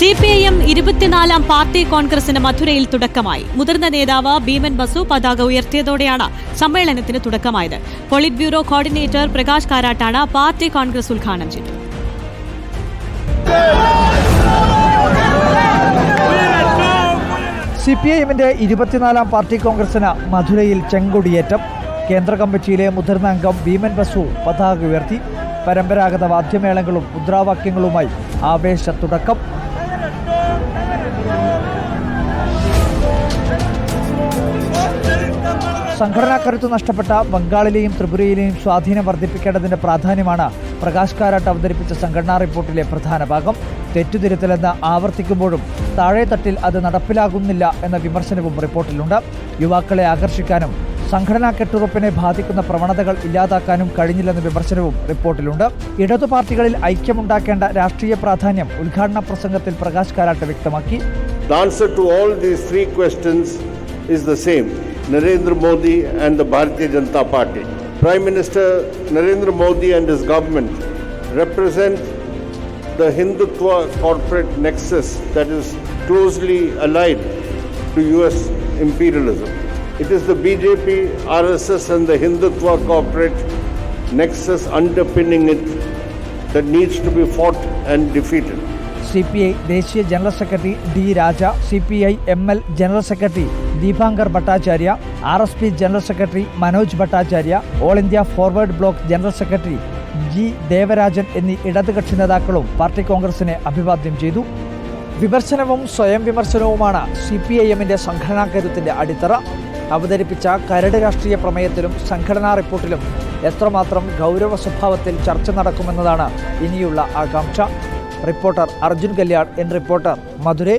C P I M ഇരുപത്തിനാലാം party കോൺഗ്രസിന് മധുരയിൽ തുടക്കമായി. മുതിർന്ന നേതാവ് ഭീമൻ ബസു പതാക ഉയർത്തിയതോടെയാണ് സമ്മേളനത്തിന് തുടക്കമായത്. പോളിറ്റ് ബ്യൂറോ കോർഡിനേറ്റർ പ്രകാശ് കാരാട്ടാണ് പാർട്ടി കോൺഗ്രസ് ഉദ്ഘാടനം ചെയ്തത്. സി പി ഐ എമ്മിന്റെ ഇരുപത്തിനാലാം പാർട്ടി കോൺഗ്രസിന് മധുരയിൽ ചെങ്കൊടിയേറ്റം. കേന്ദ്ര കമ്മിറ്റിയിലെ മുതിർന്ന അംഗം ഭീമൻ ബസു പതാക ഉയർത്തി. പരമ്പരാഗത വാദ്യമേളങ്ങളും മുദ്രാവാക്യങ്ങളുമായി ആവേശ തുടക്കം. സംഘടനാ കരുത്ത് നഷ്ടപ്പെട്ട ബംഗാളിലെയും ത്രിപുരയിലെയും സ്വാധീനം വർദ്ധിപ്പിക്കേണ്ടതിന്റെ പ്രാധാന്യമാണ് പ്രകാശ് കാരാട്ട് അവതരിപ്പിച്ച സംഘടനാ റിപ്പോർട്ടിലെ പ്രധാന ഭാഗം. തെറ്റുതിരുത്തലെന്ന് ആവർത്തിക്കുമ്പോഴും താഴെ തട്ടിൽ അത് നടപ്പിലാകുന്നില്ല എന്ന വിമർശനവും റിപ്പോർട്ടിലുണ്ട്. യുവാക്കളെ ആകർഷിക്കാനും സംഘടനാ കെട്ടുറപ്പിനെ ബാധിക്കുന്ന പ്രവണതകൾ ഇല്ലാതാക്കാനും കഴിഞ്ഞില്ലെന്ന വിമർശനവും റിപ്പോർട്ടിലുണ്ട്. ഇടതു പാർട്ടികളിൽ ഐക്യമുണ്ടാക്കേണ്ട രാഷ്ട്രീയ പ്രാധാന്യം ഉദ്ഘാടന പ്രസംഗത്തിൽ പ്രകാശ് കാരാട്ട് വ്യക്തമാക്കി. The to all these three questions is the same. Narendra Modi and the Bharatiya Janata Party. Prime Minister Narendra Modi and his government represent the Hindutva corporate nexus that is closely allied to US imperialism. It is the BJP, RSS, and the Hindutva corporate nexus underpinning it that needs to be fought and defeated. C P I ദേശീയ general secretary D Raja C P I M L general secretary Dipankar Bhattacharya R S P general secretary Manoj Bhattacharya all India forward bloc general secretary G Devarajan എന്നീ ഇടതുകക്ഷി നേതാക്കളും party കോൺഗ്രസിനെ അഭിവാദ്യം ചെയ്തു. വിമർശനവും സ്വയം വിമർശനവുമാണ് C P I എമ്മിന്റെ സംഘടനാ കരുത്തിന്റെ അടിത്തറ. അവതരിപ്പിച്ച കരട് രാഷ്ട്രീയ പ്രമേയത്തിലും സംഘടനാ റിപ്പോർട്ടിലും എത്രമാത്രം ഗൗരവ സ്വഭാവത്തിൽ ചർച്ച നടക്കുമെന്നതാണ് ഇനിയുള്ള ആകാംക്ഷ. Reporter Arjun Kalyan N reporter. Madurai